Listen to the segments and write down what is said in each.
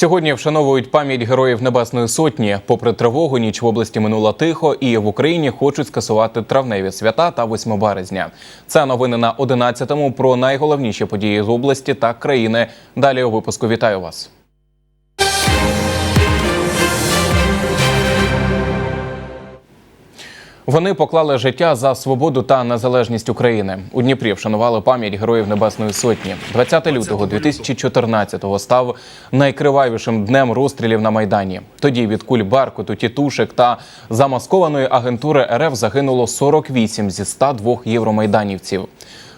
Сьогодні вшановують пам'ять героїв Небесної Сотні. Попри тривогу, ніч в області минула тихо, і в Україні хочуть скасувати травневі свята та 8 березня. Це новини на 11-му про найголовніші події з області та країни. Далі у випуску вітаю вас. Вони поклали життя за свободу та незалежність України. У Дніпрі вшанували пам'ять героїв Небесної Сотні. 20 лютого 2014-го став найкривавішим днем розстрілів на майдані. Тоді від куль Беркуту, тітушек та замаскованої агентури РФ загинуло 48 зі 102 євромайданівців.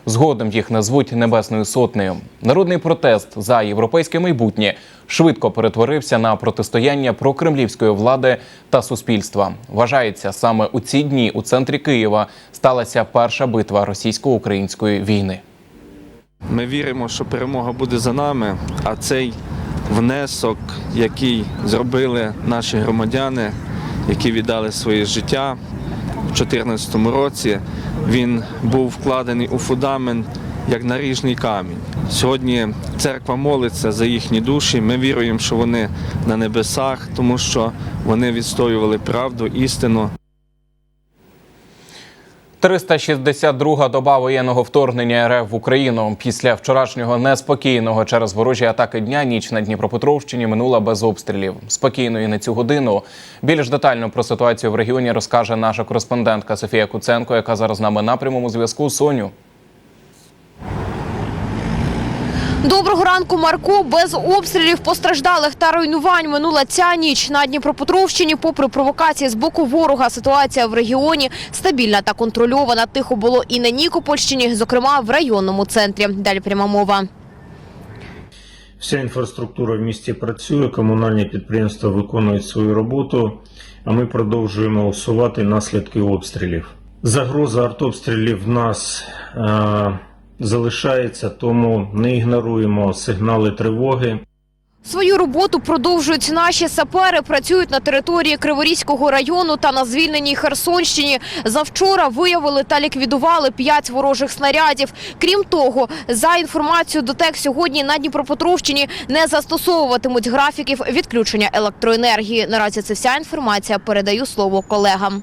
Згодом їх назвуть Небесною Сотнею. Народний протест за європейське майбутнє швидко перетворився на протистояння прокремлівської влади та суспільства. Вважається, саме у ці дні у центрі Києва сталася перша битва російсько-української війни. Ми віримо, що перемога буде за нами, а цей внесок, який зробили наші громадяни, які віддали своє життя 2014 році, він був вкладений у фундамент як наріжний камінь. Сьогодні церква молиться за їхні душі. Ми віруємо, що вони на небесах, тому що вони відстоювали правду, істину. 362 доба воєнного вторгнення РФ в Україну після вчорашнього неспокійного через ворожі атаки дня ніч на Дніпропетровщині минула без обстрілів. Спокійно і на цю годину. Більш детально про ситуацію в регіоні розкаже наша кореспондентка Софія Куценко, яка зараз з нами на прямому зв'язку. Соню. Доброго ранку, Марко. Без обстрілів, постраждалих та руйнувань минула ця ніч на Дніпропетровщині. Попри провокації з боку ворога, ситуація в регіоні стабільна та контрольована. Тихо було і на Нікопольщині, зокрема в районному центрі. Далі пряма мова. Вся інфраструктура в місті працює, комунальні підприємства виконують свою роботу, а ми продовжуємо усувати наслідки обстрілів. Загроза артобстрілів в нас е, залишається, тому не ігноруємо сигнали тривоги. Свою роботу продовжують наші сапери. Працюють на території Криворізького району та на звільненій Херсонщині. Завчора виявили та ліквідували п'ять ворожих снарядів. Крім того, за інформацією ДТЕК, сьогодні на Дніпропетровщині не застосовуватимуть графіків відключення електроенергії. Наразі це вся інформація. Передаю слово колегам.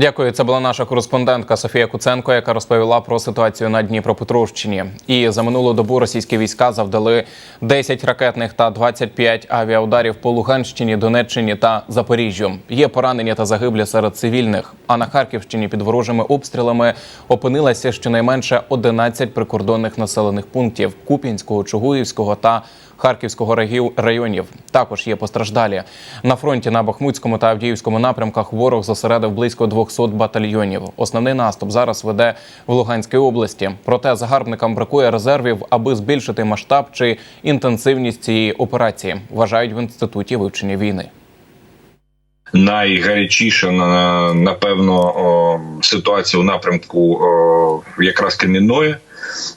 Дякую. Це була наша кореспондентка Софія Куценко, яка розповіла про ситуацію на Дніпропетровщині. І за минулу добу російські війська завдали 10 ракетних та 25 авіаударів по Луганщині, Донеччині та Запоріжжю. Є поранення та загиблі серед цивільних. А на Харківщині під ворожими обстрілами опинилося щонайменше 11 прикордонних населених пунктів Куп'янського, Чугуївського та Харківського районів. Також є постраждалі на фронті на Бахмутському та Авдіївському напрямках. Ворог зосередив близько 200 батальйонів. Основний наступ зараз веде в Луганській області. Проте загарбникам бракує резервів, аби збільшити масштаб чи інтенсивність цієї операції. Вважають в інституті вивчення війни. найгарячіша напевно ситуація у напрямку якраз Кремінної.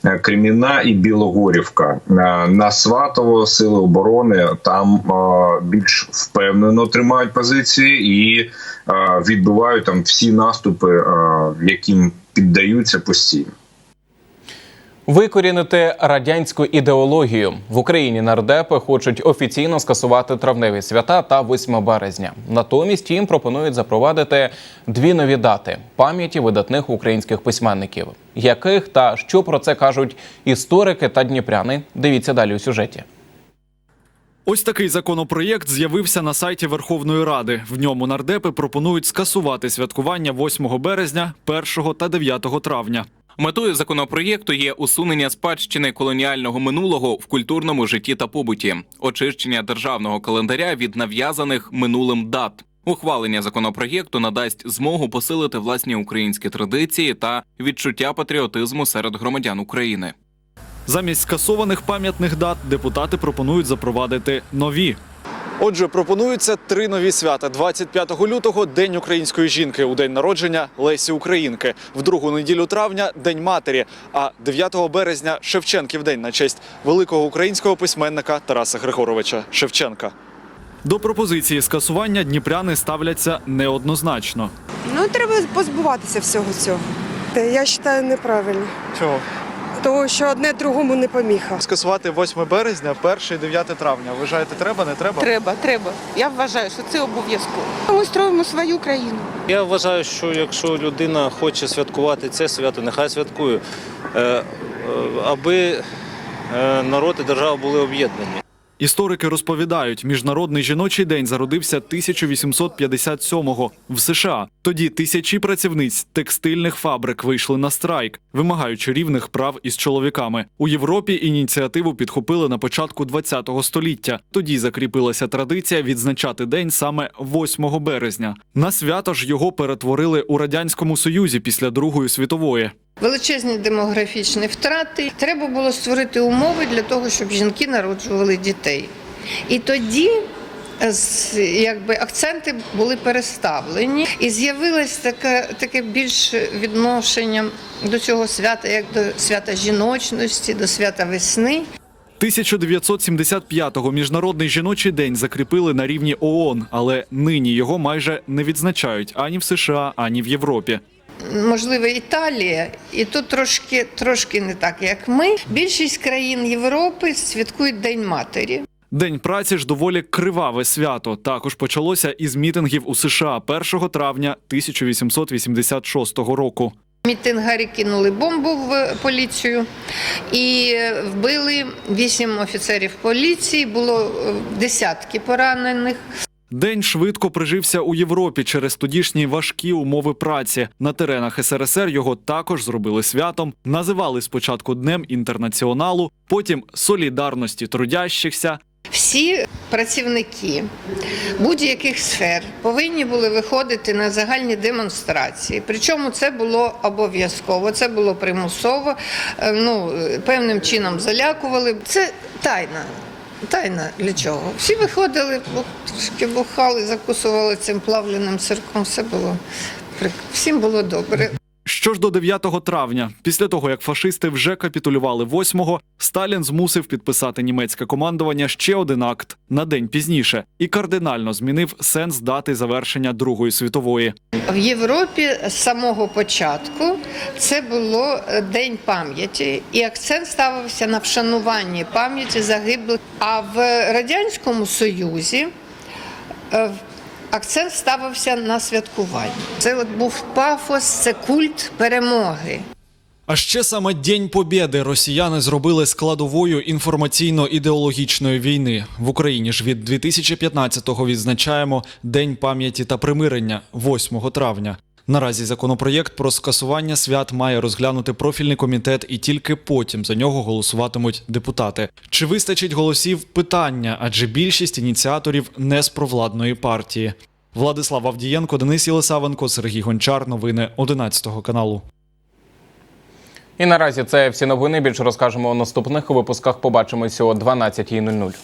Е, Креміна і Білогорівка Е, на Сватово сили оборони там е, більш впевнено тримають позиції і відбивають там всі наступи, яким піддаються постійно. Викорінити радянську ідеологію в Україні нардепи хочуть офіційно скасувати травневі свята та 8 березня. Натомість їм пропонують запровадити дві нові дати пам'яті видатних українських письменників. Яких та що про це кажуть історики та дніпряни? Дивіться далі у сюжеті. Ось такий законопроєкт з'явився на сайті Верховної Ради. В ньому нардепи пропонують скасувати святкування 8 березня, 1 та 9 травня. Метою законопроєкту є усунення спадщини колоніального минулого в культурному житті та побуті, очищення державного календаря від нав'язаних минулим дат. Ухвалення законопроєкту надасть змогу посилити власні українські традиції та відчуття патріотизму серед громадян України. Замість скасованих пам'ятних дат депутати пропонують запровадити нові. Отже, пропонуються три нові свята: 25 лютого День української жінки, у день народження Лесі Українки, в другу неділю травня День матері, а 9 березня Шевченків день на честь великого українського письменника Тараса Григоровича Шевченка. До пропозиції скасування дніпряни ставляться неоднозначно. Ну, треба позбуватися всього цього. Я вважаю неправильно. Чого? Того, що одне другому не поміха. Скасувати 8 березня, 1 і 9 травня. Вважаєте, треба, не треба? Треба, треба. Я вважаю, що це обов'язково. Ми строїмо свою країну. Я вважаю, що якщо людина хоче святкувати це свято, нехай святкує, Е, е, аби е, народ і держава були об'єднані. Історики розповідають, міжнародний жіночий день зародився 1857-го в США. Тоді тисячі працівниць текстильних фабрик вийшли на страйк, вимагаючи рівних прав із чоловіками. У Європі ініціативу підхопили на початку ХХ століття. Тоді закріпилася традиція відзначати день саме 8 березня. На свято ж його перетворили у радянському союзі після Другої світової. Величезні демографічні втрати. Треба було створити умови для того, щоб жінки народжували дітей. І тоді якби, акценти були переставлені, і з'явилось таке, таке більше відношення до цього свята, як до свята жіночності, до свята весни. 1975-го міжнародний жіночий день закріпили на рівні ООН, але нині його майже не відзначають ані в США, ані в Європі. Можливо, Італія, і тут трошки, трошки не так, як ми. Більшість країн Європи святкують День матері. День праці ж доволі криваве свято. Також почалося із мітингів у США 1 травня 1886 року. Мітингарі кинули бомбу в поліцію і вбили вісім офіцерів поліції. Було е, десятки поранених. День швидко прижився у Європі через тодішні важкі умови праці. На теренах СРСР його також зробили святом, називали спочатку Днем інтернаціоналу, потім солідарності трудящихся. Всі працівники будь-яких сфер повинні були виходити на загальні демонстрації. Причому це було обов'язково, це було примусово. е, Ну е, певним чином залякували. Це тайна. Тайна для чого? Всі виходили, трошки бухали, закусували цим плавленим сирком. Все було всім було добре. Що ж до 9 травня, після того як фашисти вже капітулювали 8-го, Сталін змусив підписати німецьке командування ще один акт на день пізніше і кардинально змінив сенс дати завершення Другої світової. В Європі з самого початку це було е, День пам'яті, і акцент ставився на вшануванні пам'яті загиблих. А в Радянському Союзі е, акцент ставився на святкування. Це от був пафос, це культ перемоги. А ще саме День Побєди росіяни зробили складовою інформаційно-ідеологічної війни в Україні. ж від 2015-го відзначаємо День пам'яті та примирення 8 травня. Наразі законопроєкт про скасування свят має розглянути профільний комітет, і тільки потім за нього голосуватимуть депутати. Чи вистачить голосів? Питання, адже більшість ініціаторів не з провладної партії. Владислав Авдієнко, Денис Єлисавенко, Сергій Гончар. Новини 11 каналу. І наразі це всі новини. Більше розкажемо у наступних випусках. Побачимося о 12.00.